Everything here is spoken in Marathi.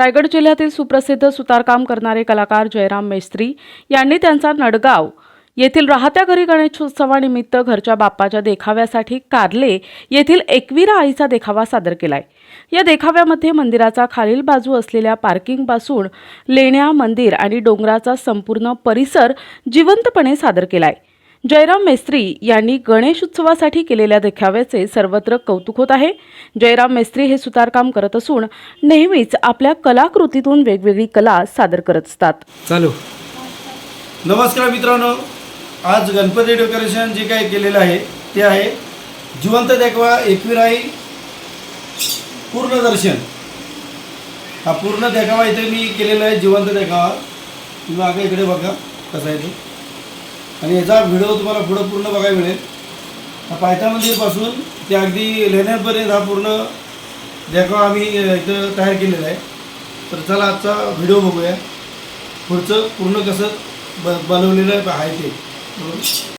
रायगड जिल्ह्यातील सुप्रसिद्ध सुतारकाम करणारे कलाकार जयराम मेस्त्री यांनी त्यांचा नडगाव येथील राहत्या घरी गणेशोत्सवानिमित्त घरच्या बाप्पाच्या देखाव्यासाठी कारले येथील एकवीरा आईचा देखावा सादर केलाय. या देखाव्यामध्ये मंदिराचा खालील बाजू असलेल्या पार्किंगपासून लेण्या मंदिर आणि डोंगराचा संपूर्ण परिसर जिवंतपणे सादर केलाय. जयराम मेस्त्री यांनी गणेश उत्सवासाठी केलेल्या देखाव्याचे सर्वत्र कौतुक होत आहे. जयराम मेस्त्री हे सुतारकाम करत असून नेहमीच आपल्या कलाकृतीतून वेगवेगळी कला सादर करत असतात. चालू. नमस्कार मित्रांनो. आज गणपती डेकोरेशन जे काही केलेलं आहे ते आहे जिवंत देखवा एकविराई पूर्ण दर्शन. हा पूर्ण देखावा इथे मी केलेला आहे जिवंत देखावा. तुम्ही मागे इकडे बघा कसा आहे ते. आणि याचा व्हिडिओ तुम्हाला पुढं पूर्ण बघायला मिळेल. पायथा मंदिरपासून ते अगदी लेण्यापर्यंत हा पूर्ण देखावा आम्ही इथं तयार केलेला आहे. तर चला आजचा व्हिडिओ बघूया. पुढचं पूर्ण कसं ब बनवलेलं आहे ते.